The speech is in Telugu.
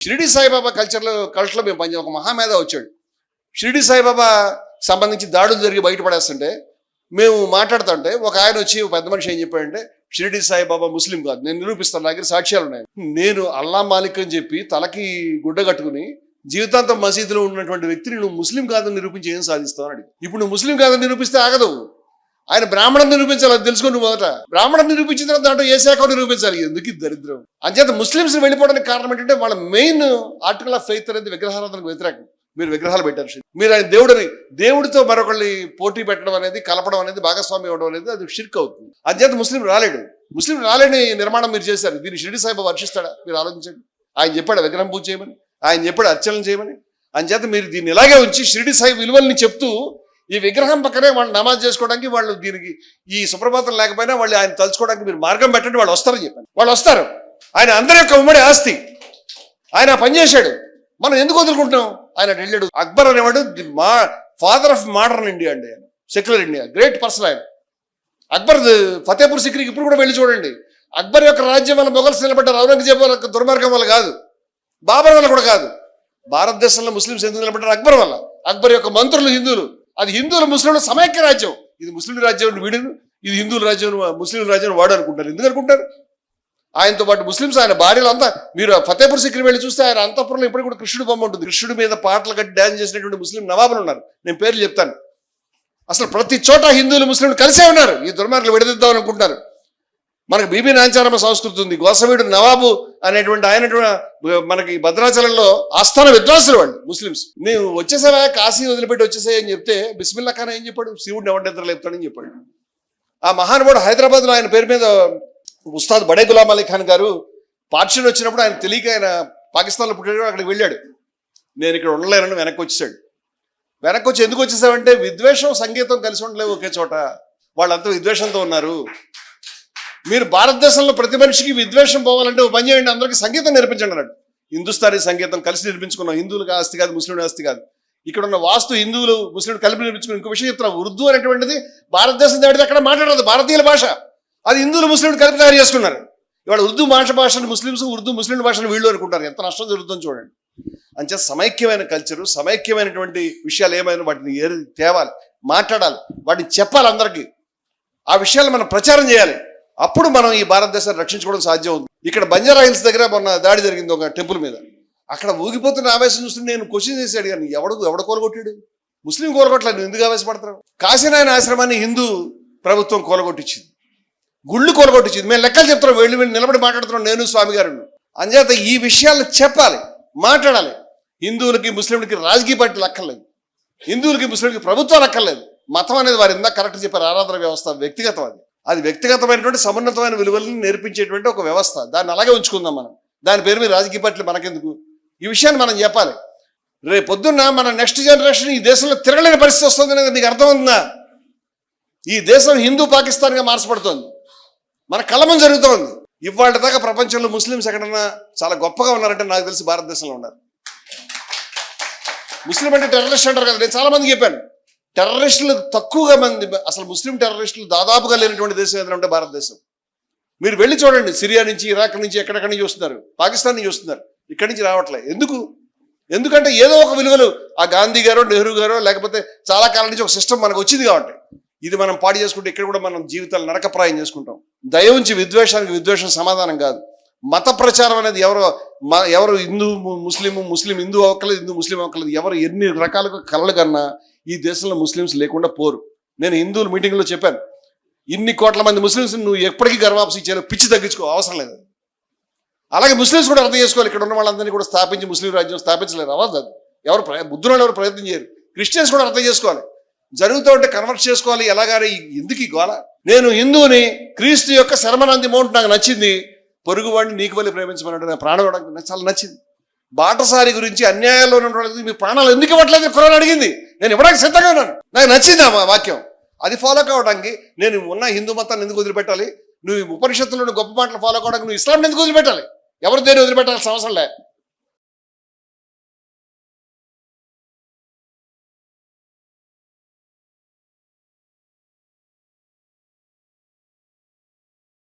షిరిడి సాయిబాబా కల్చర్లో కల్చర్లో మేము పనిచేయ ఒక మహామేధ వచ్చాడు. షిరిడి సాయిబాబా సంబంధించి దాడులు జరిగి బయటపడేస్తుంటే మేము మాట్లాడుతుంటే ఒక ఆయన వచ్చి ఒక పెద్ద మనిషి ఏం చెప్పాడంటే షిరిడి సాయిబాబా ముస్లిం కాదు. నేను నిరూపిస్తాను నా దగ్గర సాక్ష్యాలు ఉన్నాయి. నేను అల్లా మాలిక్ అని చెప్పి తలకి గుడ్డ కట్టుకుని జీవితాంతం మసీదులో ఉన్నటువంటి వ్యక్తిని నువ్వు ముస్లిం కాదని నిరూపించి ఏం సాధిస్తావు అని ఇప్పుడు నువ్వు ముస్లిం కాదని నిరూపిస్తే ఆగదు. ఆయన బ్రాహ్మణం నిరూపించాలి అది తెలుసుకోండి మొదట బ్రాహ్మణం నిరూపించిన తర్వాత దాంట్లో ఏ శాఖ నిరూపించాలి? ఎందుకు ఈ దరిద్రం? అంచేత ముస్లింస్ వెళ్ళిపోవడానికి కారణం ఏంటంటే వాళ్ళ మెయిన్ ఆర్టికల్ ఆఫ్ ఫెయిత్ అనేది విగ్రహారాధనకు వ్యతిరేకం. మీరు విగ్రహాలు పెట్టారు. మీరు ఆయన దేవుడిని దేవుడితో మరొకళ్ళని పోటీ పెట్టడం అనేది కలపడం అనేది భాగస్వామి ఇవ్వడం అనేది అది షిర్క్ అవుతుంది. అంచేత ముస్లిం రాలేడు. ముస్లిం రాలేని నిర్మాణం మీరు చేశారు. దీన్ని షిరిడి సాహిబ వర్షిస్తాడా? మీరు ఆలోచించండి. ఆయన చెప్పాడు విగ్రహం పూజ చేయమని ఆయన చెప్పాడు అర్చనలు చేయమని. అంచేత మీరు దీన్ని ఇలాగే ఉంచి షిరిడి సాయి విలువల్ని చెప్తూ ఈ విగ్రహం పక్కనే వాళ్ళు నమాజ్ చేసుకోవడానికి వాళ్ళు దీనికి ఈ సుప్రభాతం లేకపోయినా వాళ్ళు ఆయన తలుచుకోవడానికి మీరు మార్గం పెట్టండి వాళ్ళు వస్తారని చెప్పాను. వాళ్ళు వస్తారు. ఆయన అందరి యొక్క ఉమ్మడి ఆస్తి. ఆయన పనిచేశాడు మనం ఎందుకు వదులుకుంటున్నాం? ఆయన వెళ్ళాడు. అక్బర్ అనేవాడు ది మా ఫాదర్ ఆఫ్ మోడర్న్ ఇండియా అండి ఆయన. సెక్యులర్ ఇండియా గ్రేట్ పర్సన్ ఆయన. అక్బర్ ది ఫతేపూర్ సిక్రీకి ఇప్పుడు కూడా వెళ్ళి చూడండి. అక్బర్ యొక్క రాజ్యం వల్ల మొఘల్స్ నిలబడ్డారు. ఔరంగజేబు వాళ్ళ దుర్మార్గం వల్ల కాదు. బాబర్ వల్ల కూడా కాదు. భారతదేశంలో ముస్లింస్ ఎందుకు నిలబడ్డారు? అక్బర్ వల్ల. అక్బర్ యొక్క మంత్రులు హిందువులు. అది హిందువుల ముస్లింల సమైక్య రాజ్యం. ఇది ముస్లిం రాజ్యం వీడు ఇది హిందువుల రాజ్యం ముస్లిం రాజ్యం వాడు అనుకుంటారు. ఎందుకు అనుకుంటారు? ఆయనతో పాటు ముస్లింస్ ఆయన భార్యలు అంతా మీరు ఫతేపూర్ సిక్రీ వెళ్ళి చూస్తే ఆయన అంతఃపురంలో ఇప్పుడు కూడా కృష్ణుడు బొమ్మ ఉంటుంది. కృష్ణుడి మీద పాటలు కట్టి డ్యాన్స్ చేసినటువంటి ముస్లిం నవాబులు ఉన్నారు. నేను పేర్లు చెప్తాను. అసలు ప్రతి చోట హిందువులు ముస్లింలు కలిసే ఉన్నారు. ఈ దుర్మార్గులు విడదిద్దాం అనుకుంటున్నారు. మనకు బీబీ నాంచారమ్మ సంస్కృతి ఉంది. గోసవీడు నవాబు అనేటువంటి ఆయన మనకి భద్రాచలంలో ఆస్థాన విద్వాసులు వాళ్ళు ముస్లిమ్స్. నేను వచ్చేసావా? కాశీ వదిలిపెట్టి వచ్చేసాయని చెప్తే బిస్మిల్లా ఖాన్ ఏం చెప్పాడు? శివుడిని ఎవరి నిద్ర లేపుతాడని చెప్పాడు. ఆ మహానుభావుడు హైదరాబాద్లో ఆయన పేరు మీద ఉస్తాద్ బడే గులాం అలీ ఖాన్ గారు పార్షన్ వచ్చినప్పుడు ఆయన తెలియక ఆయన పాకిస్తాన్లో పుట్టాడు అక్కడికి వెళ్ళాడు. నేను ఇక్కడ ఉండలేనని వెనక్కి వచ్చేసాడు. వెనక్కి వచ్చి ఎందుకు వచ్చేసావంటే విద్వేషం సంగీతం కలిసి ఉండలేవు ఒకే చోట. వాళ్ళంతా విద్వేషంతో ఉన్నారు. మీరు భారతదేశంలో ప్రతి మనిషికి విద్వేషం పోవాలంటే ఒక పని చేయండి అందరికీ సంగీతం నేర్పించండి అన్నాడు. హిందుస్థానీ సంగీతం కలిసి నేర్పించుకున్నాం హిందువులకు ఆస్తి కాదు ముస్లింలు ఆస్తి కాదు. ఇక్కడ ఉన్న వాస్తు హిందువులు ముస్లింలు కలిపి నేర్పించుకుని ఇంకో విషయం చెప్తున్నా. ఉర్దూ అనేటువంటిది భారతదేశం దాటితే అక్కడ మాట్లాడదు భారతీయుల భాష. అది హిందువులు ముస్లింలు కలిపి తయారు చేసుకున్నారు. ఇవాళ ఉర్దూ భాష భాషను ముస్లింస్ ఉర్దూ ముస్లిం భాషను వీళ్ళు అనుకుంటారు. ఎంత నష్టం జరుగుతుందో చూడండి. అంచే సమైక్యమైన కల్చరు సమైక్యమైనటువంటి విషయాలు ఏమైనా వాటిని ఏ తేవాలి మాట్లాడాలి వాటిని చెప్పాలి అందరికీ. ఆ విషయాలు మనం ప్రచారం చేయాలి. అప్పుడు మనం ఈ భారతదేశాన్ని రక్షించుకోవడం సాధ్యం అవుతుంది ఇక్కడ బంజారా హిల్స్ దగ్గర మొన్న దాడి జరిగింది ఒక టెంపుల్ మీద. అక్కడ ఊగిపోతున్న ఆవేశం చూస్తే నేను క్వశ్చన్ చేసి అడిగాను ఎవడు ఎవడ కోలగొట్టాడు? ముస్లిం కోలగొట్టలేదు నువ్వు ఎందుకు ఆవేశపడతావు? కాశీనాయన ఆశ్రమాన్ని హిందూ ప్రభుత్వం కోలగొట్టించింది. గుళ్ళు కోలగొట్టించింది. మేము లెక్కలు చెప్తున్నాం వెళ్ళి వెళ్ళి నిలబడి మాట్లాడుతున్నాం నేను స్వామి గారు. అంచేత ఈ విషయాలు చెప్పాలి మాట్లాడాలి. హిందువులకి ముస్లింలకి రాజకీయ పార్టీలు అక్కర్లేదు. హిందువులకి ముస్లింలకి ప్రభుత్వాలు అక్కర్లేదు. మతం అనేది వారు ఇందాక కరెక్ట్ చెప్పారు ఆరాధన వ్యవస్థ వ్యక్తిగతం అది. అది వ్యక్తిగతమైనటువంటి సమున్నతమైన విలువలను నేర్పించేటువంటి ఒక వ్యవస్థ. దాన్ని అలాగే ఉంచుకుందాం మనం. దాని పేరు మీద రాజకీయ పార్టీలు మనకెందుకు? ఈ విషయాన్ని మనం చెప్పాలి. రేపు పొద్దున్న మన నెక్స్ట్ జనరేషన్ ఈ దేశంలో తిరగలేని పరిస్థితి వస్తుంది అనేది మీకు అర్థమవుతుందా? ఈ దేశం హిందూ పాకిస్తాన్గా మార్చబడుతోంది. మన కలమం జరుగుతోంది. ఇవాళ దాకా ప్రపంచంలో ముస్లిమ్స్ ఎక్కడన్నా చాలా గొప్పగా ఉన్నారంటే నాకు తెలిసి భారతదేశంలో ఉన్నారు. ముస్లిం అంటే టెర్రరిస్ట్ అంటారు కదా నేను చాలామంది చెప్పాను. టెర్రరిస్టులు తక్కువగా మంది అసలు ముస్లిం టెర్రరిస్టులు దాదాపుగా లేనటువంటి దేశం ఏదైనా ఉంటే భారతదేశం. మీరు వెళ్ళి చూడండి సిరియా నుంచి ఇరాక్ నుంచి ఎక్కడెక్కడి నుంచి వస్తున్నారు పాకిస్తాన్ నుంచి వస్తున్నారు. ఇక్కడి నుంచి రావట్లే. ఎందుకు? ఎందుకంటే ఏదో ఒక విలువలు ఆ గాంధీ గారో నెహ్రూ గారో లేకపోతే చాలా కాలం నుంచి ఒక సిస్టమ్ మనకు వచ్చింది కాబట్టి. ఇది మనం పాడు చేసుకుంటే ఇక్కడ కూడా మనం జీవితాలు నరకప్రాయం చేసుకుంటాం. దయ ఉంచి విద్వేషానికి విద్వేషం సమాధానం కాదు. మత ప్రచారం అనేది ఎవరు మ- ఎవరు హిందూ ముస్లిం ముస్లిం హిందూ అవ్వకలేదు హిందూ ముస్లిం అవ్వకలేదు ఎవరు ఎన్ని రకాలుగా కలలు కన్నా ఈ దేశంలో ముస్లిమ్స్ లేకుండా పోరు. నేను హిందువుల మీటింగ్లో చెప్పాను ఇన్ని కోట్ల మంది ముస్లిమ్స్ నువ్వు ఎప్పటికీ గర్వాపసి చేయాలి పిచ్చి తగ్గించుకో అవసరం లేదు. అలాగే ముస్లిమ్స్ కూడా అర్థం చేసుకోవాలి ఇక్కడ ఉన్న వాళ్ళందరినీ కూడా స్థాపించి ముస్లిం రాజ్యం స్థాపించలేదు అవ్వదు ఎవరు ప్ర- బుద్ధులు ఎవరు ప్రయత్నం చేయరు క్రిస్టియన్స్ కూడా అర్థం చేసుకోవాలి. జరుగుతూ ఉంటే కన్వర్ట్ చేసుకోవాలి ఎలాగానే ఎందుకు ఈ గోళ నేను హిందువుని క్రీస్తు యొక్క శర్మనంది మౌంట్ నాకు నచ్చింది పొరుగువాడిని నీకు వల్ల ప్రేమించమన్నాడు నా ప్రాణం ఇవ్వడానికి నాకు చాలా నచ్చింది. బాటసారి గురించి అన్యాయాల్లో ఉన్నటువంటి మీ ప్రాణాలు ఎందుకు ఇవ్వట్లేదు? కురాన్ అడిగింది. నేను ఇవ్వడానికి సిద్ధంగా ఉన్నాను. నాకు నచ్చింది ఆ వాక్యం. అది ఫాలో కావడానికి నేను ఉన్న హిందూ మతాన్ని ఎందుకు వదిలిపెట్టాలి? నువ్వు ఉపనిషత్తులను గొప్ప మాటలు ఫాలో కావడానికి నువ్వు ఇస్లాంని ఎందుకు వదిలిపెట్టాలి? ఎవరు దేని వదిలిపెట్టాల్సిన అవసరం లే.